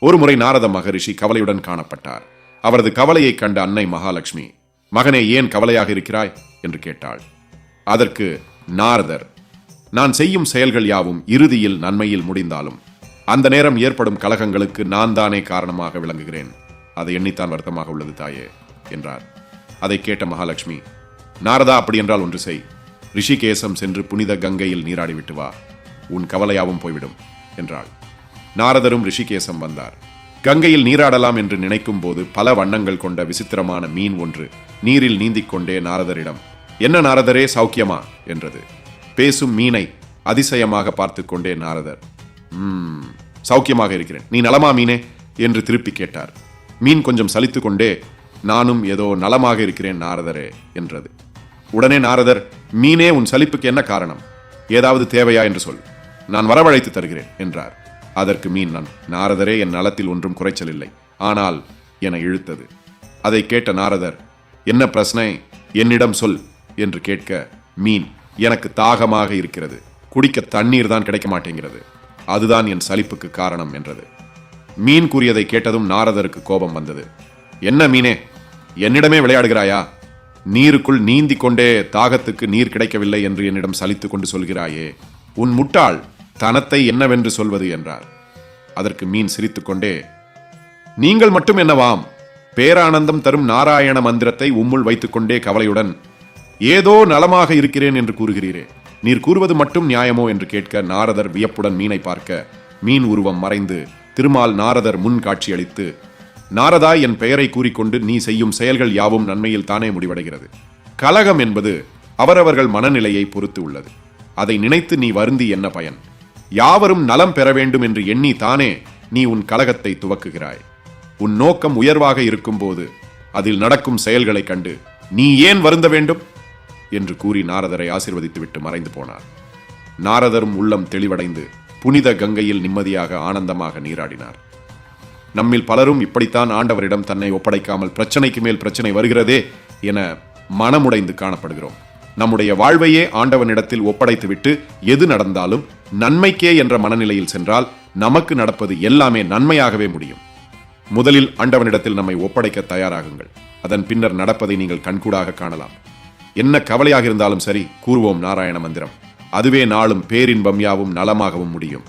ஒருமுறை நாரத மகரிஷி கவலையுடன் காணப்பட்டார். அவரது கவலையைக் கண்ட அன்னை மகாலட்சுமி மகனே ஏன் கவலையாக இருக்கிறாய்? என்று கேட்டாள். அதற்கு நாரதர் நான் செய்யும் செயல்கள் யாவும் இறுதியில் நன்மையில் முடிந்தாலும் அந்த நேரம் ஏற்படும் கலகங்களுக்கு நான் தானே காரணமாக விளங்குகிறேன். அதை எண்ணித்தான் வருத்தமாக உள்ளது தாயே என்றார். அதை கேட்ட மகாலட்சுமி நாரதா அப்படி என்றால் ஒன்று செய். ரிஷிகேசம் சென்று புனித கங்கையில் நீராடி விட்டு வா. உன் கவலையாவும் போய்விடும் என்றாள். நாரதரும் ரிஷிகேசம் வந்தார். கங்கையில் நீராடலாம் என்று நினைக்கும் போது பல வண்ணங்கள் கொண்ட விசித்திரமான மீன் ஒன்று நீரில் நீந்திக் கொண்டே நாரதரிடம் என்ன நாரதரே சௌக்கியமா? என்றது. பேசும் மீனை அதிசயமாக பார்த்து கொண்டே நாரதர் சௌக்கியமாக இருக்கிறேன். நீ நலமா மீனே? என்று திருப்பி கேட்டார். மீன் கொஞ்சம் சலித்து கொண்டே நானும் ஏதோ நலமாக இருக்கிறேன் நாரதரே என்றது. உடனே நாரதர் மீனே உன் சலிப்புக்கு என்ன காரணம்? ஏதாவது தேவையா என்று சொல். நான் வரவழைத்து தருகிறேன் என்றார். அதற்கு மீன் நான். நாரதரே என் நலத்தில் ஒன்றும் குறைச்சல் இல்லை ஆனால் என இழுத்தது. அதை கேட்ட நாரதர் என்ன பிரச்சனை என்னிடம் சொல் என்று கேட்க மீன் எனக்கு தாகமாக இருக்கிறது. குடிக்க தண்ணீர் தான் கிடைக்க மாட்டேங்கிறது. அதுதான் என் சலிப்புக்கு காரணம் என்றது. மீன் கூறியதை கேட்டதும் நாரதருக்கு கோபம் வந்தது. என்ன மீனே? என்னிடமே விளையாடுகிறாயா? நீருக்குள் நீந்தி கொண்டே தாகத்துக்கு நீர் கிடைக்கவில்லை என்று என்னிடம் சலித்துக் கொண்டு சொல்கிறாயே. உன் முட்டாள் தனத்தை என்னவென்று சொல்வது என்றார். அதற்கு மீன் சிரித்துக்கொண்டே நீங்கள் மட்டும் என்னவாம்? பேரானந்தம் தரும் நாராயண மந்திரத்தை உம்முள் வைத்துக்கொண்டே கவலையுடன் ஏதோ நலமாக இருக்கிறேன் என்று கூறுகிறீரே. நீர் கூறுவது மட்டும் நியாயமோ? என்று கேட்க நாரதர் வியப்புடன் மீனை பார்க்க மீன் உருவம் மறைந்து திருமால் நாரதர் முன் காட்சியளித்து நாரதா என் பெயரை கூறிக்கொண்டு நீ செய்யும் செயல்கள் யாவும் நன்மையில் தானே முடிவடைகிறது. கலகம் என்பது அவரவர்கள் மனநிலையை பொறுத்து உள்ளது. அதை நினைத்து நீ வருந்தி என்ன பயன்? யாவரும் நலம் பெற வேண்டும் என்று எண்ணி தானே நீ உன் கலகத்தை துவக்குகிறாய். உன் நோக்கம் உயர்வாக இருக்கும்போது அதில் நடக்கும் செயல்களைக் கண்டு நீ ஏன் வருந்த வேண்டும்? என்று கூறி நாரதரை ஆசிர்வதித்துவிட்டு மறைந்து போனார். நாரதரும் உள்ளம் தெளிவடைந்து புனித கங்கையில் நிம்மதியாக ஆனந்தமாக நீராடினார். நம்மில் பலரும் இப்படித்தான் ஆண்டவரிடம் தன்னை ஒப்படைக்காமல் பிரச்சனைக்கு மேல் பிரச்சனை வருகிறதே என மனமுடைந்து காணப்படுகிறோம். நம்முடைய வாழ்வையே ஆண்டவனிடத்தில் ஒப்படைத்துவிட்டு எது நடந்தாலும் நன்மைக்கே என்ற மனநிலையில் சென்றால் நமக்கு நடப்பது எல்லாமே நன்மையாகவே முடியும். முதலில் ஆண்டவனிடத்தில் நம்மை ஒப்படைக்க தயாராகுங்கள். அதன் பின்னர் நடப்பதை நீங்கள் கண்கூடாக காணலாம். என்ன கவலையாக இருந்தாலும் சரி கூறுவோம் நாராயண மந்திரம். அதுவே நாளும் பேரின்பம் யாவும் நலமாகவும் முடியும்.